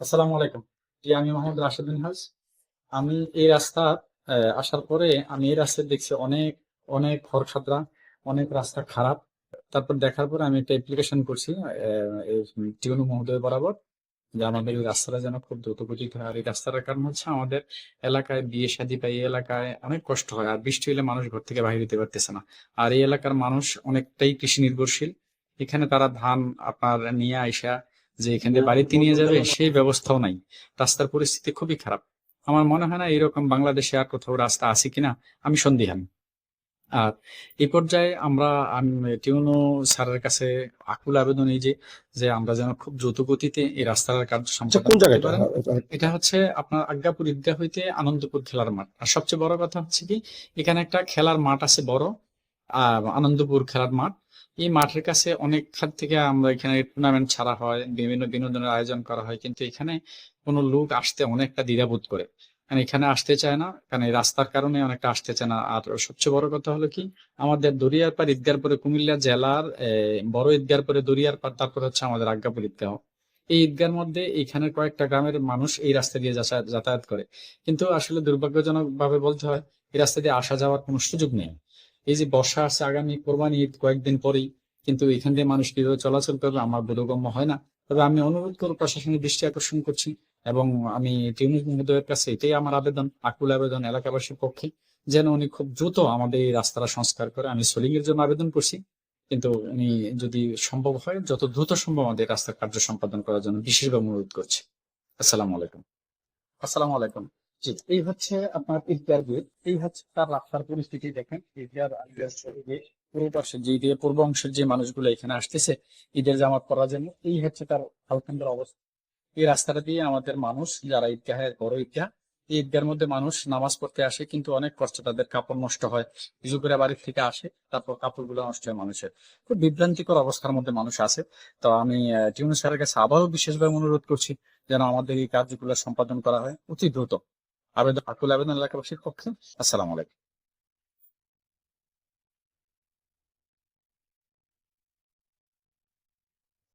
আসসালামু আলাইকুম। জি, আমি মোহাম্মদ রাশেদ মিনহাজ আমি এই রাস্তা আসার পরে আমি এই রাস্তায় দেখছি অনেক অনেক খরখাদরা অনেক রাস্তা খারাপ। তারপর দেখার পরে আমি একটা অ্যাপ্লিকেশন করছি টিউনু মহোদয় বরাবর, যে আমাদের এই রাস্তাটা যেন খুব দ্রুত গতিতে হয়। আর এই রাস্তাটার কারণ হচ্ছে আমাদের এলাকায় বিয়ে শাদী বা এই এলাকায় অনেক কষ্ট হয়, আর বৃষ্টি হলে মানুষ ঘর থেকে বাইরে যেতে পারতেছে না। আর এই এলাকার মানুষ অনেকটাই কৃষি নির্ভরশীল। এখানে তারা ধান আপনার নিয়ে আইসা যে এখান থেকে বাড়িতে নিয়ে যাবে সেই ব্যবস্থাও নাই। রাস্তার পরিস্থিতি খুবই খারাপ। আমার মনে হয় না এরকম বাংলাদেশে আর কোথাও রাস্তা আছে কিনা আমি সন্দিহান। আর এই পর্যায়ে আমরা টিউনো স্যারের কাছে আকুল আবেদন এই যে যে আমরা যেন খুব দ্রুত গতিতে এই রাস্তার কার্য আচ্ছা সম্পাদন। এটা হচ্ছে আপনার আজ্ঞাপুর ঈদগাহ হইতে আনন্দপুর খেলার মাঠ। আর সবচেয়ে বড় কথা হচ্ছে কি এখানে একটা খেলার মাঠ আছে বড়। আনন্দপুর খেলার মাঠ। এই মাঠের কাছে অনেক খাত থেকে আমরা এখানে টুর্নামেন্ট ছাড়া হয়, বিভিন্ন বিনোদনের আয়োজন করা হয়, কিন্তু এখানে কোনো লোক আসতে অনেকটা দ্বিধাবোধ করে। কারণ এখানে আসতে চায় না, কারণ এই রাস্তার কারণে অনেকটা আসতে চায় না। আর সবচেয়ে বড় কথা হলো কি, আমাদের দরিয়ার পার ঈদগার পরে কুমিল্লা জেলার বড় ঈদগার পরে দরিয়ার পার তারপর হচ্ছে আমাদের আজ্ঞাপুর ঈদগাহ। এই ঈদগার মধ্যে এখানে কয়েকটা গ্রামের মানুষ এই রাস্তা দিয়ে যাতায়াত করে। কিন্তু আসলে দুর্ভাগ্যজনক ভাবে বলতে হয়, এই রাস্তা দিয়ে আসা যাওয়ার কোনো সুযোগ নেই। এই যে বর্ষা আছে আগামী কোরবানি ঈদ কয়েকদিন পরেই, কিন্তু এখান দিয়ে মানুষ কীভাবে চলাচল করবে আমার বোধগম্য হয় না। তবে আমি অনুরোধ করব, প্রশাসনের দৃষ্টি আকর্ষণ করছি এবং আমি টিউনিক মহোদয়ের কাছে এটাই আমার আবেদন, আকুল আবেদন এলাকাবাসীর পক্ষে, যেন উনি খুব দ্রুত আমাদের এই রাস্তাটা সংস্কার করে। আমি সোলিং এর জন্য আবেদন করছি, কিন্তু উনি যদি সম্ভব হয়, যত দ্রুত সম্ভব আমাদের রাস্তার কার্য সম্পাদন করার জন্য বিশেষভাবে অনুরোধ করছি। আসসালামু আলাইকুম। আসসালামু আলাইকুম। জি, এই হচ্ছে আপনার ঈদগার গেট এই হচ্ছে তার রাস্তার পরিস্থিতি দেখেন। পূর্ব পাশে যে পূর্ব অংশের যে মানুষগুলো এখানে আসতেছে, ঈদের জামাত পরার জন্য, এই হচ্ছে তার হালকান্দার অবস্থা। এই রাস্তাটা দিয়ে আমাদের মানুষ, যারা ঈদগাহের বড় ঈদগাহ, এই ঈদগার মধ্যে মানুষ নামাজ পড়তে আসে, কিন্তু অনেক কষ্ট তাদের কাপড় নষ্ট হয়। কিছু করে বাড়ির থেকে আসে, তারপর কাপড়গুলো নষ্ট হয় মানুষের। খুব বিভ্রান্তিকর অবস্থার মধ্যে মানুষ আছে। তো আমি টিউন স্যারের কাছে আবারও বিশেষভাবে অনুরোধ করছি, যেন আমাদের এই কার্যগুলো সম্পাদন করা হয় অতি দ্রুত। আবেদন আকুল আবেদন এলাকাবাসীর পক্ষে। আসসালামু আলাইকুম।